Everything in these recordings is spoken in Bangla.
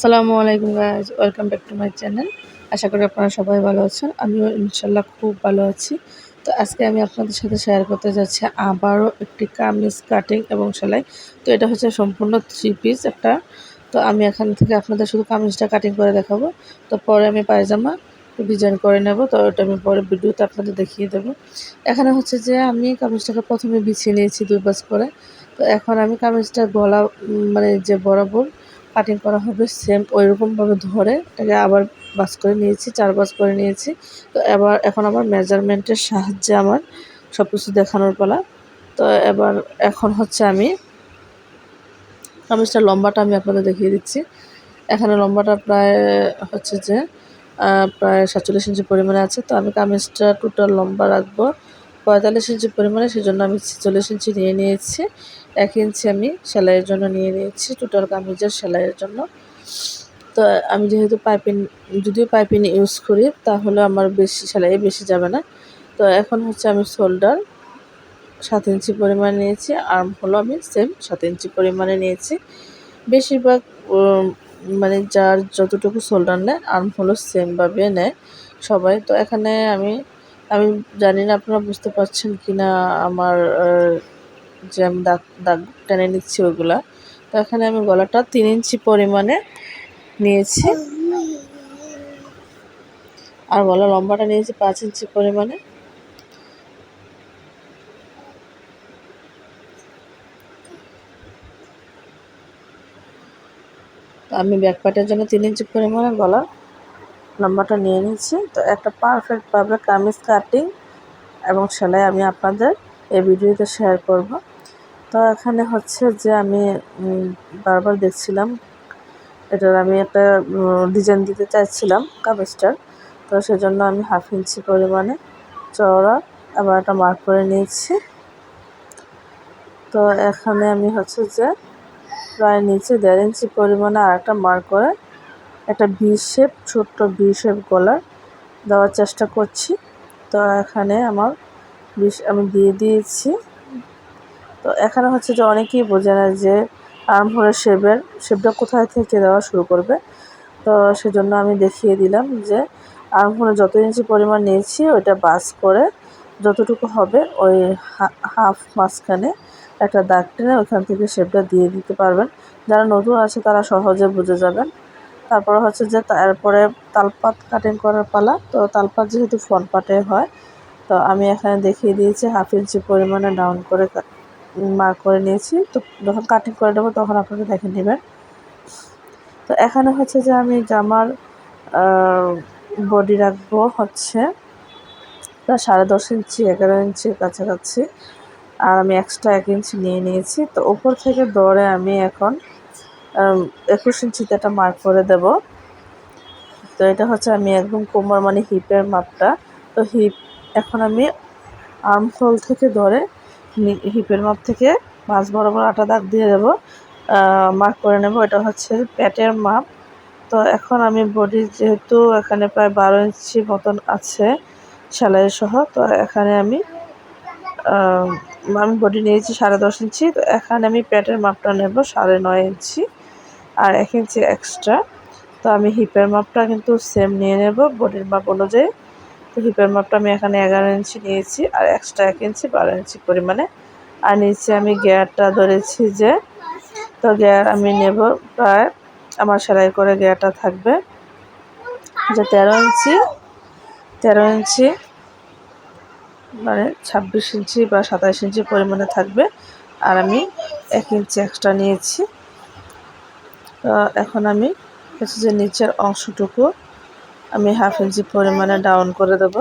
আসসালামু আলাইকুম guys welcome back to my channel আশা করি আপনারা সবাই ভালো আছেন। আমিও ইনশাল্লাহ খুব ভালো আছি। তো আজকে আমি আপনাদের সাথে শেয়ার করতে যাচ্ছি আবারও একটি কামিজ কাটিং এবং সেলাই। তো এটা হচ্ছে সম্পূর্ণ থ্রি পিস একটা। তো আমি এখান থেকে আপনাদের শুধু কামিজটা কাটিং করে দেখাবো। তো পরে আমি পায়জামা ডিজাইন করে নেব। তো ওটা আমি পরে ভিডিওতে আপনাদের দেখিয়ে দেবো। এখানে হচ্ছে যে আমি কামিজটাকে প্রথমে বিছিয়ে নিয়েছি দুই বাস করে। তো এখন আমি কামিজটা গলা মানে যে বরাবর কাটিং করা হবে সেম ওইরকমভাবে ধরে, এটাকে আবার বাস করে নিয়েছি, চার বাস করে নিয়েছি। তো এবার, এখন আমার মেজারমেন্টের সাহায্যে আমার সব কিছু দেখানোর পালা। তো এবার, এখন হচ্ছে আমি কামিজটার লম্বাটা আমি আপনাদের দেখিয়ে দিচ্ছি। এখানে লম্বাটা প্রায় হচ্ছে যে প্রায় সাতচল্লিশ ইঞ্চি পরিমাণে আছে। তো আমি কামিজটা টোটাল লম্বা রাখব। পঁয়তাল্লিশ ইঞ্চি পরিমাণে সেজন্য আমি ছেচল্লিশ ইঞ্চি নিয়ে নিয়েছি। এক ইঞ্চি আমি সেলাইয়ের জন্য নিয়ে নিয়েছি টোটাল কামিজের সেলাইয়ের জন্য। তো আমি যেহেতু পাইপিং, যদিও পাইপিং ইউজ করি, তাহলে আমার বেশি সেলাই বেশি যাবে না। তো এখন হচ্ছে আমি শোল্ডার সাত ইঞ্চি পরিমাণ নিয়েছি আর্ম হলো আমি সেম সাত ইঞ্চি পরিমাণে নিয়েছি। বেশিরভাগ মানে যার যতটুকু শোল্ডার নেয় আর্ম হলো সেমভাবে নেয় সবাই। তো এখানে আমি আমি জানি না আপনারা বুঝতে পারছেন কি না আমার যে আমি দাগ দাগ টেনে নিচ্ছি ওগুলা। তো এখানে আমি গলাটা তিন ইঞ্চি পরিমাণে নিয়েছি। আর গলা লম্বাটা নিয়েছি পাঁচ ইঞ্চি পরিমাণে। আমি ব্যাকপাটের জন্য তিন ইঞ্চি পরিমাণে গলা লম্বাটা নিয়ে নিচ্ছি তো একটা পারফেক্টভাবে কামিজ কাটিং এবং সেলাই আমি আপনাদের এই ভিডিওতে শেয়ার করব। তো এখানে হচ্ছে যে আমি বারবার দেখছিলাম, এটার আমি একটা ডিজাইন দিতে চাইছিলাম কামিজটার। তো সেজন্য আমি হাফ ইঞ্চি পরিমাণে চওড়া আবার একটা মার্ক করে নিয়েছি। তো এখানে আমি হচ্ছে যে প্রায় নিচে দেড় ইঞ্চি পরিমাণে আর একটা মার্ক করে একটা ভি শেপ ছোট্ট ভি শেপ গলার দেওয়ার চেষ্টা করছি। তো এখানে আমার বিষ আমি দিয়ে দিয়েছি। তো এখানে হচ্ছে যে অনেকেই বোঝে না যে আর্ম হোলের শেপের শেপটা কোথায় থেকে দেওয়া শুরু করবে। তো সেজন্য আমি দেখিয়ে দিলাম যে আর্ম হোলে যত ইঞ্চি পরিমাণ নিয়েছি ওইটা বাস করে যতটুকু হবে ওই হাফ মাঝখানে একটা দাগ টেনে ওইখান থেকে শেপটা দিয়ে দিতে পারবেন। যারা নতুন আছে তারা সহজে বুঝে যাবেন। তারপরে হচ্ছে যে তারপরে তালপাত কাটিং করার পালা। তো তালপাত যেহেতু ফ্রন্ট পাটে হয়, তো আমি এখানে দেখিয়ে দিয়েছি হাফ ইঞ্চি পরিমাণে ডাউন করে মার্ক করে নিয়েছি। তো যখন কাটিং করে দেবো তখন আপনারা দেখে নেবেন। তো এখানে হচ্ছে যে আমি জামার বডি রাখব হচ্ছে প্রায় সাড়ে দশ ইঞ্চি, এগারো ইঞ্চির কাছাকাছি। আর আমি এক্সট্রা এক ইঞ্চি নিয়ে নিয়েছি। তো ওপর থেকে দৌড়ে আমি এখন একুশ ইঞ্চিতে একটা মার্ক করে দেব। তো এটা হচ্ছে আমি একদম কোমর মানে হিপের মাপটা। তো হিপ এখন আমি আর্মহোল থেকে ধরে হিপের মাপ থেকে মাছ বরাবর আটা দাগ দিয়ে দেব। মার্ক করে নেব। এটা হচ্ছে প্যাটের মাপ। তো এখন আমি বডি যেহেতু এখানে প্রায় বারো ইঞ্চি মতন আছে সেলাই সহ, তো এখানে আমি আমি বডি নিয়েছি সাড়ে দশ ইঞ্চি। তো এখানে আমি প্যাটের মাপটা নেব সাড়ে নয় ইঞ্চি। আর এক ইঞ্চি এক্সট্রা তো আমি হিপের মাপটা কিন্তু সেম নিয়ে নেব বডির মাপ অনুযায়ী। তো হিপের মাপটা আমি এখানে এগারো ইঞ্চি নিয়েছি, আর এক্সট্রা এক ইঞ্চি, বারো ইঞ্চি পরিমাণে। আর নিচে আমি গিয়ারটা ধরেছি যে, তো গিয়ার আমি নেব প্রায়, আমার সেলাই করে গিয়ারটা থাকবে যে তেরো ইঞ্চি তেরো ইঞ্চি মানে ছাব্বিশ ইঞ্চি বা সাতাশ ইঞ্চি পরিমাণে থাকবে। আর আমি এক ইঞ্চি এক্সট্রা নিয়েছি। এখন আমি হচ্ছে যে নিচের অংশটুকু আমি হাফ ইঞ্চি পরিমাণে ডাউন করে দেব।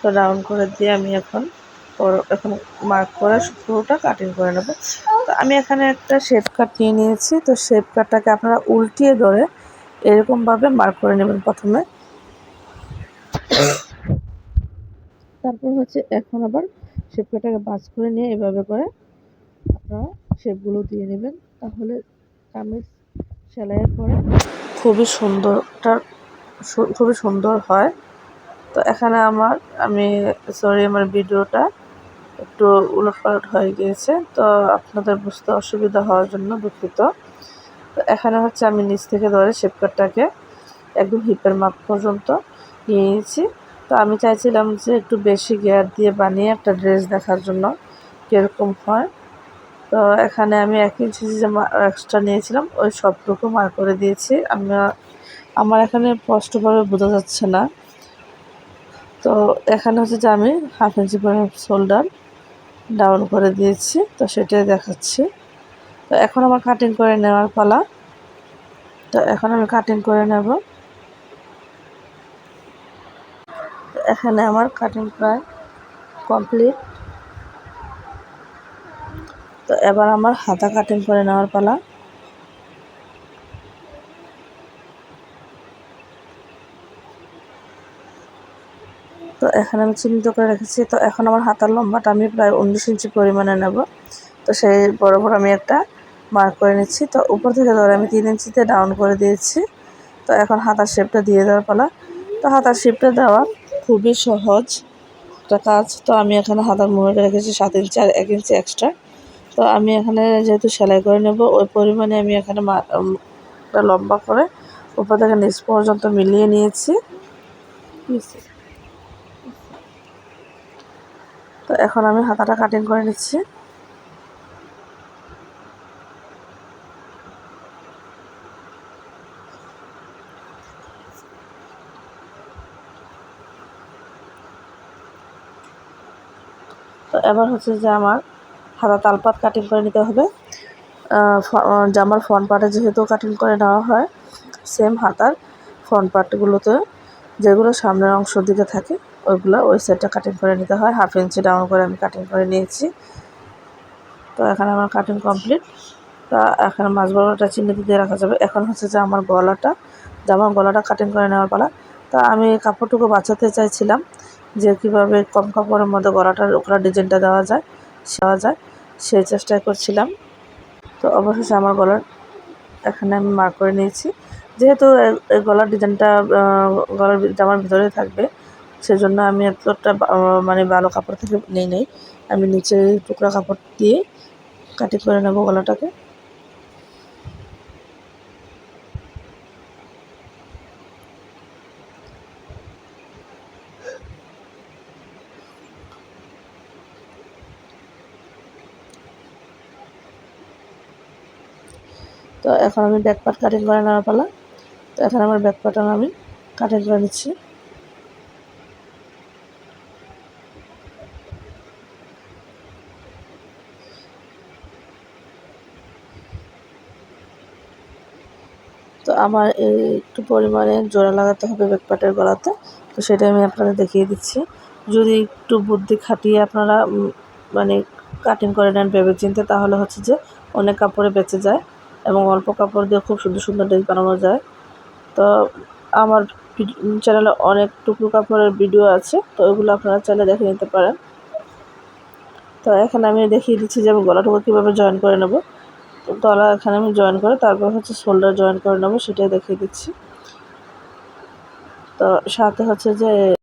তো ডাউন করে দিয়ে আমি এখন এখন মার্ক করে পুরোটা কাটিং করে নেব। তো আমি এখানে একটা শেপ কাট নিয়ে নিয়েছি। তো শেপ কাটটাকে আপনারা উল্টিয়ে ধরে এরকমভাবে মার্ক করে নেবেন প্রথমে। তারপর হচ্ছে এখন আবার শেপ কাটাকে বাজ করে নিয়ে এভাবে করে আপনারা শেপগুলো দিয়ে নেবেন, তাহলে কামিজ সেলাইয়ের পরে খুবই সুন্দরটা খুবই সুন্দর হয়। তো এখানে আমার, আমি সরি আমার ভিডিওটা একটু উলটপালট হয়ে গিয়েছে, তো আপনাদের বুঝতে অসুবিধা হওয়ার জন্য দুঃখিত। তো এখানে হচ্ছে আমি নিচ থেকে ধরে শেপকারটাকে একদম হিপের মাপ পর্যন্ত নিয়ে নিয়েছি। তো আমি চাইছিলাম যে একটু বেশি গিয়ার দিয়ে বানিয়ে একটা ড্রেস দেখার জন্য কীরকম হয়। তো এখানে আমি এক ইঞ্চি যে এক্সট্রা নিয়েছিলাম, ওই সবটুকু মার করে দিয়েছি। আমি আমার এখানে স্পষ্টভাবে বোঝা যাচ্ছে না। তো এখানে হচ্ছে যে আমি হাফ ইঞ্চি পরিমাণ শোল্ডার ডাউন করে দিয়েছি, তো সেটাই দেখাচ্ছি। তো এখন আমার কাটিং করে নেওয়ার পালা। তো এখন আমি কাটিং করে নেব। এখানে আমার কাটিং প্রায় কমপ্লিট তো এবার আমার হাতা কাটিং করে নেওয়ার পালা। তো এখানে আমি চিহ্নিত করে রেখেছি, তো এখন আমার হাতার লম্বাটা আমি প্রায় উনিশ ইঞ্চি পরিমাণে নেব। তো সেই বরাবর আমি একটা মার্ক করে নিচ্ছি, তো উপর থেকে ধরে আমি তিন ইঞ্চিতে ডাউন করে দিয়েছি। তো এখন হাতার শেপটা দিয়ে দেওয়ার পালা। তো হাতার শেপটা দেওয়া খুবই সহজ একটা কাজ। তো আমি এখানে হাতার মুহুরিটা রেখেছি সাত ইঞ্চি আর এক ইঞ্চি এক্সট্রা তো আমি এখানে যেহেতু সেলাই করে নেব, ওই পরিমাণে আমি এখানে লম্বা করে উপর থেকে নিচ পর্যন্ত মিলিয়ে নিয়েছি। তো এখন আমি হাতাটা কাটিং করে নিচ্ছি। তো এবার হচ্ছে যে আমার হাতা তালপাত কাটিং করে নিতে হবে। জামার ফ্রন্ট পার্টে যেহেতু কাটিং করে নেওয়া হয় সেম হাতার ফ্রন্ট পার্টগুলোতে যেগুলো সামনের অংশ দিকে থাকে, ওইগুলো ওই সাইডটা কাটিং করে নিতে হয়। হাফ ইঞ্চি ডাউন করে আমি কাটিং করে নিয়েছি। তো এখানে আমার কাটিং কমপ্লিট তা এখানে মাছ বড়াটা চিহ্নিত দিয়ে রাখা যাবে। এখন হচ্ছে যে আমার গলাটা, জামার গলাটা কাটিং করে নেওয়ার পালা। তা আমি কাপড়টুকু বাঁচাতে চাইছিলাম যে কীভাবে কম কাপড়ের মধ্যে গলাটার ওপরে ডিজাইনটা দেওয়া যায়। দেওয়া যায় সেই চেষ্টা করছিলাম। তো অবশেষে আমার গলার এখানে আমি মার্ক করে নিয়েছি। যেহেতু এই গলার ডিজাইনটা গলার জামার ভিতরে থাকবে, সেজন্য আমি এতটা মানে ভালো কাপড় থেকে নিই, নেই। আমি নিচে টুকরা কাপড় দিয়ে কাটি করে নেব গলাটাকে। তো এখন আমি ব্যাক পার্ট কাটিং করে নেওয়ার পালা। তো এখন আমার ব্যাক পার্ট আমি কাটিং করে নিচ্ছি। তো আমার এই একটু পরিমাণে জোড়া লাগাতে হবে ব্যাকপাটের গলাতে। তো সেটা আমি আপনাদের দেখিয়ে দিচ্ছি। যদি একটু বুদ্ধি খাটিয়ে আপনারা মানে কাটিং করে নেন ভেবে চিনতে তাহলে হচ্ছে যে অনেক কাপড়ে বেঁচে যায়। এবং অল্প কাপড় দিয়ে খুব সুন্দর সুন্দর ড্রেস বানানো যায়। তো আমার চ্যানেলে অনেক টুকরো কাপড়ের ভিডিও আছে, তো ওইগুলো আপনারা চাইলে দেখে নিতে পারেন। তো এখানে আমি দেখিয়ে দিচ্ছি যে আমি গলাটুকু কীভাবে জয়েন করে নেব। তো গলা এখানে আমি জয়েন করে, তারপর হচ্ছে শোল্ডার জয়েন করে নেব, সেটাই দেখিয়ে দিচ্ছি। তো সাথে হচ্ছে যে